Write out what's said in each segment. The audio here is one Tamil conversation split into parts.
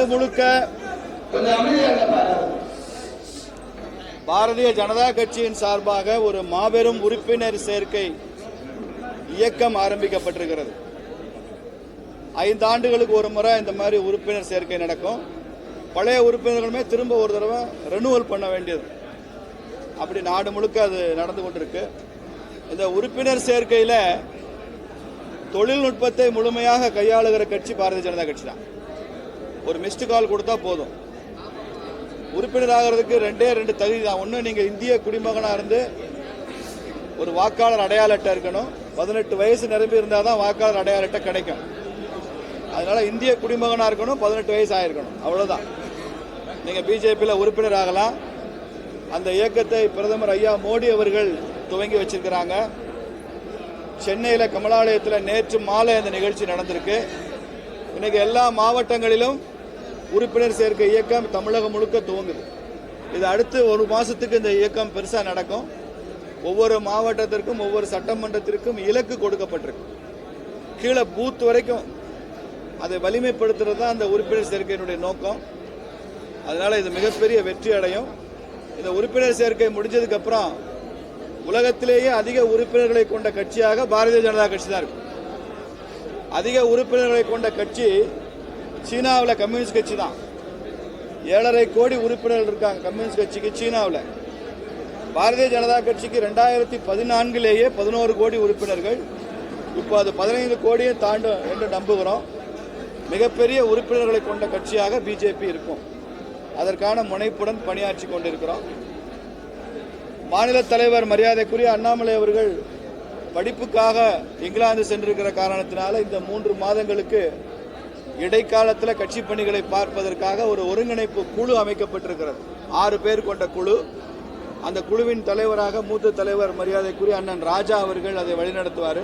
நாடு முழுக்க பாரதிய ஜனதா கட்சியின் சார்பாக ஒரு மாபெரும் உறுப்பினர் சேர்க்கை இயக்கம் ஆரம்பிக்கப்பட்டிருக்கிறது. ஐந்து ஆண்டுகளுக்கு ஒரு முறை இந்த மாதிரி உறுப்பினர் சேர்க்கை நடக்கும். பழைய உறுப்பினர்களுமே திரும்ப ஒரு தடவை ரெனுவல் பண்ண வேண்டியது. அப்படி நாடு முழுக்க அது நடந்து கொண்டிருக்கு. இந்த உறுப்பினர் சேர்க்கையில் தொழில்நுட்பத்தை முழுமையாக கையாளுகிற கட்சி பாரதிய ஜனதா கட்சி தான் ஒரு மிஸ்டு கால் கொடுத்தா போதும். உறுப்பினர் ஆகிறதுக்கு ரெண்டே ரெண்டு தகுதி தான். ஒன்று நீங்கள் இந்திய குடிமகனாக இருந்து ஒரு வாக்காளர் அடையாள அட்டை இருக்கணும். பதினெட்டு வயசு நிரம்பி இருந்தால் தான் வாக்காளர் அடையாள அட்டை கிடைக்கும். அதனால இந்திய குடிமகனாக இருக்கணும் பதினெட்டு வயசு ஆயிருக்கணும். அவ்வளோதான் நீங்கள் பிஜேபியில் உறுப்பினர் ஆகலாம். அந்த இயக்கத்தை பிரதமர் ஐயா மோடி அவர்கள் துவங்கி வச்சிருக்கிறாங்க. சென்னையில் கமலாலயத்தில் நேற்று மாலை அந்த நிகழ்ச்சி நடந்திருக்கு. இன்னைக்கு எல்லா மாவட்டங்களிலும் உறுப்பினர் சேர்க்கை இயக்கம் தமிழகம் முழுக்க துவங்குது. இது அடுத்து ஒரு மாசத்துக்கு இந்த இயக்கம் பெருசா நடக்கும். ஒவ்வொரு மாவட்டத்திற்கும் ஒவ்வொரு சட்டமன்றத்திற்கும் இலக்கு கொடுக்கப்பட்டிருக்கு. கீழே பூத் வரைக்கும் அதை வலிமைப்படுத்துறது தான் அந்த உறுப்பினர் சேர்க்கையினுடைய நோக்கம். அதனால இது மிகப்பெரிய வெற்றி அடையும். இந்த உறுப்பினர் சேர்க்கை முடிஞ்சதுக்கு அப்புறம் உலகத்திலேயே அதிக உறுப்பினர்களை கொண்ட கட்சியாக பாரதிய ஜனதா கட்சி தான் இருக்கும். அதிக உறுப்பினர்களை கொண்ட கட்சி சீனாவில் கம்யூனிஸ்ட் கட்சி தான். ஏழரை கோடி உறுப்பினர்கள் இருக்காங்க கம்யூனிஸ்ட் கட்சிக்கு சீனாவில். பாரதிய ஜனதா கட்சிக்கு ரெண்டாயிரத்தி பதினான்கிலேயே பதினோரு கோடி உறுப்பினர்கள். இப்போ அது பதினைந்து கோடியை தாண்டும் என்று நம்புகிறோம். மிகப்பெரிய உறுப்பினர்களை கொண்ட கட்சியாக பிஜேபி இருக்கும். அதற்கான முனைப்புடன் பணியாற்றி கொண்டிருக்கிறோம். மாநில தலைவர் மரியாதைக்குரிய அண்ணாமலை அவர்கள் படிப்புக்காக இங்கிலாந்து சென்றிருக்கிற காரணத்தினால இந்த மூன்று மாதங்களுக்கு இடைக்காலத்தில் கட்சி பணிகளை பார்ப்பதற்காக ஒரு ஒருங்கிணைப்பு குழு அமைக்கப்பட்டிருக்கிறது. ஆறு பேர் கொண்ட குழு. அந்த குழுவின் தலைவராக மூத்த தலைவர் மரியாதைக்குரிய அண்ணன் ராஜா அவர்கள் அதை வழிநடத்துவார்.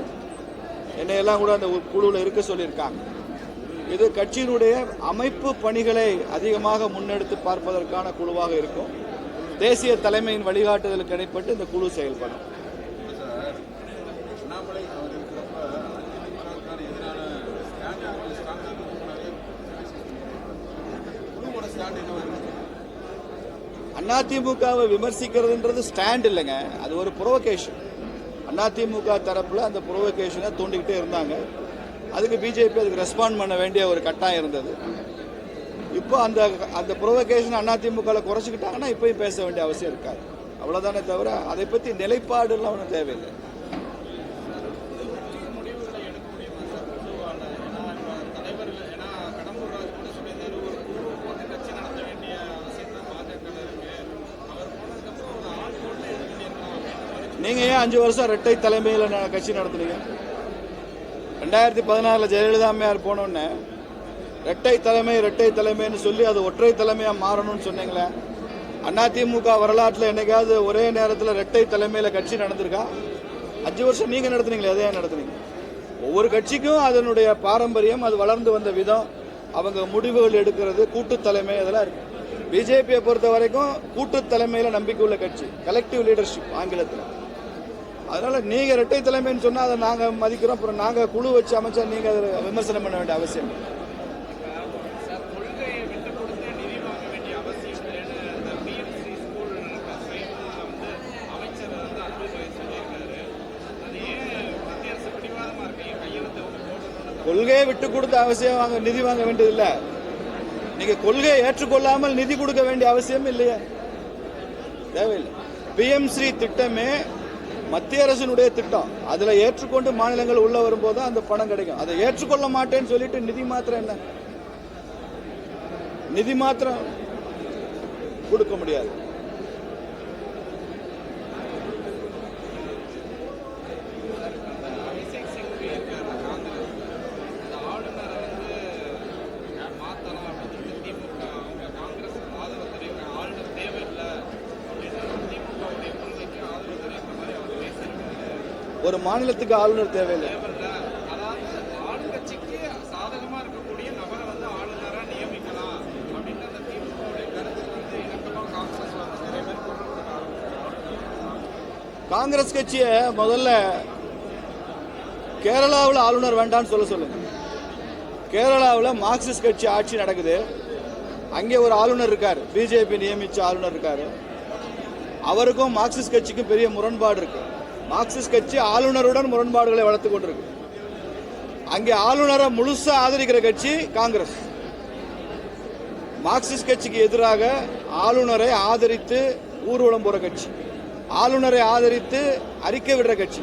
என்னையெல்லாம் கூட அந்த குழுவில் இருக்க சொல்லியிருக்காங்க. இது கட்சியினுடைய அமைப்பு பணிகளை அதிகமாக முன்னெடுத்து பார்ப்பதற்கான குழுவாக இருக்கும். தேசிய தலைமையின் வழிகாட்டுதலுக்கு இடைப்பட்டு இந்த குழு செயல்படும். அதிமுகவை விமர்சிக்கிறதுன்றது ஸ்டாண்ட் இல்லைங்க. அது ஒரு ப்ரொவோகேஷன் அதிமுக தரப்புல அந்த புரோவகேஷனை தூண்டிக்கிட்டே இருந்தாங்க. அதுக்கு பிஜேபி அதுக்கு ரெஸ்பாண்ட் பண்ண வேண்டிய ஒரு கட்டாயம் இருந்தது. இப்போ அந்த அந்த ப்ரொவோகேஷன் அதிமுகவில் குறைச்சிக்கிட்டாங்கன்னா இப்பயும் பேச வேண்டிய அவசியம் இருக்காது. அவ்வளோதானே தவிர அதை பற்றி நிலைப்பாடுலாம் ஒன்றும் தேவையில்லை. நீங்க ஏன் அஞ்சு வருஷம் ரெட்டை தலைமையில் நான் கட்சி நடத்துனீங்க? ரெண்டாயிரத்தி பதினாறுல ஜெயலலிதா அம்மையார் போனோடனே ரெட்டை தலைமை ரெட்டை தலைமைன்னு சொல்லி அது ஒற்றை தலைமையா மாறணும்னு சொன்னீங்களே அதிமுக வரலாற்றில் என்னைக்காவது ஒரே நேரத்தில் ரெட்டை தலைமையில் கட்சி நடந்திருக்கா? அஞ்சு வருஷம் நீங்க நடத்துனீங்களே அதே நடத்துனீங்க? ஒவ்வொரு கட்சிக்கும் அதனுடைய பாரம்பரியம் அது வளர்ந்து வந்த விதம் அவங்க முடிவுகள் எடுக்கிறது கூட்டு தலைமை இதெல்லாம் இருக்கு. பிஜேபியை பொறுத்த வரைக்கும் கூட்டு தலைமையில நம்பிக்கை உள்ள கட்சி கலெக்டிவ் லீடர்ஷிப் ஆங்கிலத்தில். அதனால் நீங்கள் இரட்டை தலைமைன்னு சொன்னால் அதை நாங்கள் மதிக்கிறோம். அப்புறம் நாங்கள் குழு வச்சு அமைச்சா நீங்கள் அதை விமர்சனம் பண்ண வேண்டிய அவசியம் கொள்கையை விட்டு கொடுத்த அவசியம் வாங்க நிதி வாங்க வேண்டியதில்லை நீங்க கொள்கையை ஏற்றுக்கொள்ளாமல் நிதி கொடுக்க வேண்டிய அவசியம் இல்லையா. தேவையில்லை. பிஎம்சி திட்டமே மத்திய அரசினுடைய திட்டம். அதுல ஏற்றுக்கொண்டு மாநிலங்கள் உள்ள வரும்போது அந்த பணம் கிடைக்கும். அதை ஏற்றுக்கொள்ள மாட்டேன்னு சொல்லிட்டு நிதி மாத்திரம் என்ன? நிதி மாத்திரம் கொடுக்க முடியாது அபிஷேக் சிங்வி இருக்காரு காங்கிரஸ் அந்த ஆளுநரை வந்து மாத்தலாம் அப்படின்னு சொல்லி திமுக அவங்க காங்கிரஸ் ஆதரவு தெரிவிக்க ஆளுநர் தேவையில்லை அப்படின்னு திமுகவுடைய கொள்கைக்கு ஆதரவு தெரிவித்த மாதிரி அவர் பேசியிருக்காரு ஒரு மாநிலத்துக்கு ஆளுநர் தேவையில்லை. காங்கிரஸ் கட்சியை முதல்ல கேரளாவில் ஆளுநர் வேண்டாம்னு சொல்ல சொல்லுங்க. கேரளாவில் மார்க்சிஸ்ட் கட்சி ஆட்சி நடக்குது. அங்கே ஒரு ஆளுநர் இருக்கார். பிஜேபி நியமிச்ச ஆளுநர் இருக்கார். அவருக்கும் மார்க்சிஸ்ட் கட்சிக்கும் பெரிய முரண்பாடு இருக்குது மார்க்சிஸ்ட் கட்சி ஆளுநருடன் முரண்பாடுகளை வளர்த்து கொண்டிருக்கு. அங்கே ஆளுநரை முழுசா ஆதரிக்கிற கட்சி காங்கிரஸ். மார்க்சிஸ்ட் கட்சிக்கு எதிராக ஆளுநரை ஆதரித்து ஊர்வலம் போற கட்சி. ஆளுநரை ஆதரித்து அறிக்கை விடுற கட்சி.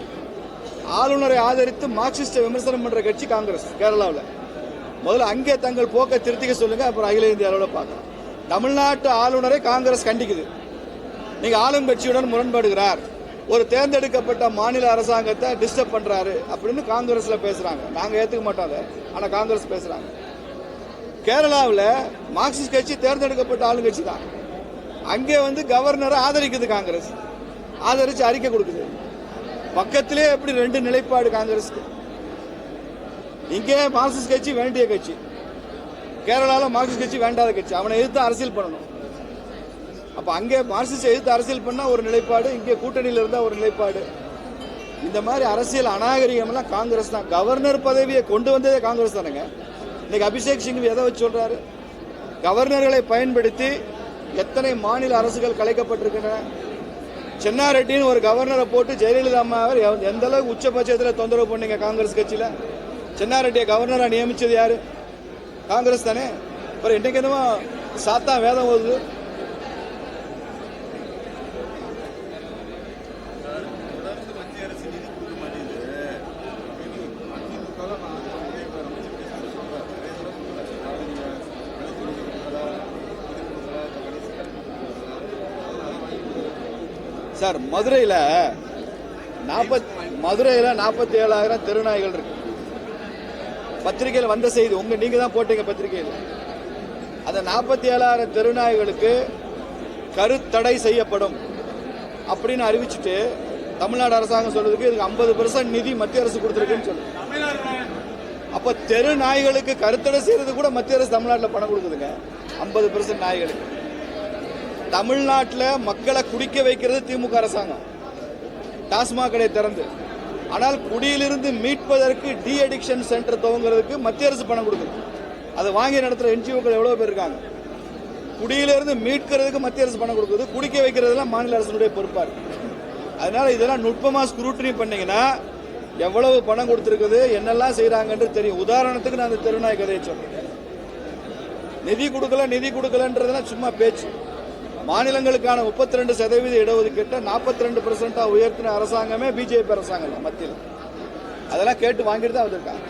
ஆளுநரை ஆதரித்து மார்க்சிஸ்ட விமர்சனம் பண்ற கட்சி காங்கிரஸ் கேரளாவில். முதல்ல அங்கே தங்கள் போக்கை திருத்திக்க சொல்லுங்க அப்புறம் அகில இந்திய அளவில் பார்க்கலாம். தமிழ்நாட்டு ஆளுநரை காங்கிரஸ் கண்டிக்குது. நீங்க ஆளும் கட்சியுடன் முரண்படுகிறார். ஒரு தேர்ந்தெடுக்கப்பட்ட மாநில அரசாங்கத்தை டிஸ்டர்ப் பண்றாரு அப்படின்னு காங்கிரஸ்ல பேசுறாங்க. நாங்க ஏத்துக்க மாட்டோம் அதை. ஆனா காங்கிரஸ் பேசுறாங்க. கேரளாவில் மார்க்சிஸ்ட் கட்சி தேர்ந்தெடுக்கப்பட்ட ஆளுங்கட்சி தான். அங்கே வந்து கவர்னரை ஆதரிக்குது காங்கிரஸ். ஆதரிச்சு அறிக்கை கொடுக்குது. பக்கத்திலே எப்படி ரெண்டு நிலைப்பாடு காங்கிரஸ்க்கு? இங்கே மார்க்சிஸ்ட் கட்சி வேண்டிய கட்சி. கேரளாவில் மார்க்சிஸ்ட் கட்சி வேண்டாத கட்சி. அவனை எதிர்த்து அரசியல் பண்ணணும். அப்போ அங்கே மார்க்சிஸ்ட் எதிர்த்து அரசியல் பண்ணால் ஒரு நிலைப்பாடு இங்கே கூட்டணியில் இருந்தால் ஒரு நிலைப்பாடு. இந்த மாதிரி அரசியல் அநாகரிகம்லாம் காங்கிரஸ் தான். கவர்னர் பதவியை கொண்டு வந்ததே காங்கிரஸ் தானேங்க? இன்னைக்கு அபிஷேக் சிங் எதை வச்சு சொல்கிறாரு கவர்னர்களை பயன்படுத்தி எத்தனை மாநில அரசுகள் கலைக்கப்பட்டிருக்கின்றன? சென்னாரெட்டின்னு ஒரு கவர்னரை போட்டு ஜெயலலிதா அம்மாவை எந்த அளவுக்கு உச்சபட்சத்தில் தொந்தரவு பண்ணீங்க காங்கிரஸ் கட்சியில்? சென்னாரெட்டியை கவர்னராக நியமித்தது யார்? காங்கிரஸ் தானே? அப்புறம் இன்னைக்கு என்னமோ சாத்தா வேதம் ஓதுது. சார் மதுரையில் நாற்பத் மதுரையில் நாற்பத்தி ஏழாயிரம் தெருநாய்கள் இருக்கு. பத்திரிகையில் வந்த செய்தி உங்கள் நீங்கள் தான் போட்டீங்க பத்திரிகையில். அந்த நாற்பத்தி ஏழாயிரம் தெருநாய்களுக்கு கருத்தடை செய்யப்படும் அப்படின்னு அறிவிச்சுட்டு தமிழ்நாடு அரசாங்கம் சொல்றதுக்கு இதுக்கு ஐம்பது பெர்சன்ட் நிதி மத்திய அரசு கொடுத்துருக்குன்னு சொல்லுது அப்போ தெரு நாய்களுக்கு கருத்தடை செய்யறது கூட மத்திய அரசு தமிழ்நாட்டில் பணம் கொடுக்குதுங்க. ஐம்பது பெர்சன்ட் நாய்களுக்கு. தமிழ்நாட்டில் மக்களை குடிக்க வைக்கிறது திமுக அரசாங்கம். டாஸ்மாக் கடை திறந்து. ஆனால் குடியிலிருந்து மீட்பதற்கு டி அடிக்ஷன் சென்டர் துவங்குறதுக்கு மத்திய அரசு பணம் கொடுக்குது. அதை வாங்கி நடத்துகிற என்ஜிஓக்கள் எவ்வளோ பேர் இருக்காங்க? குடியிலிருந்து மீட்கிறதுக்கு மத்திய அரசு பணம் கொடுக்குது. குடிக்க வைக்கிறதுலாம் மாநில அரசுடைய பொறுப்பாக இருக்கு அதனால இதெல்லாம் நுட்பமாக ஸ்க்ரூட்டனி பண்ணீங்கன்னா எவ்வளவு பணம் கொடுத்துருக்குது என்னெல்லாம் செய்கிறாங்கன்னு தெரியும். உதாரணத்துக்கு நான் அந்த தெருநாய் கதையை சொல்கிறேன் நிதி கொடுக்கல நிதி கொடுக்கலன்றதுலாம் சும்மா பேச்சு. மாநிலங்களுக்கான முப்பத்தி ரெண்டு சதவீத இடஒதுக்கீட்டை நாற்பத்தி ரெண்டு பெர்சென்டா உயர்த்தின அரசாங்கமே பிஜேபி அரசாங்கம் இல்லை மத்தியில். அதெல்லாம் கேட்டு வாங்கிட்டு தான் வந்திருக்காங்க.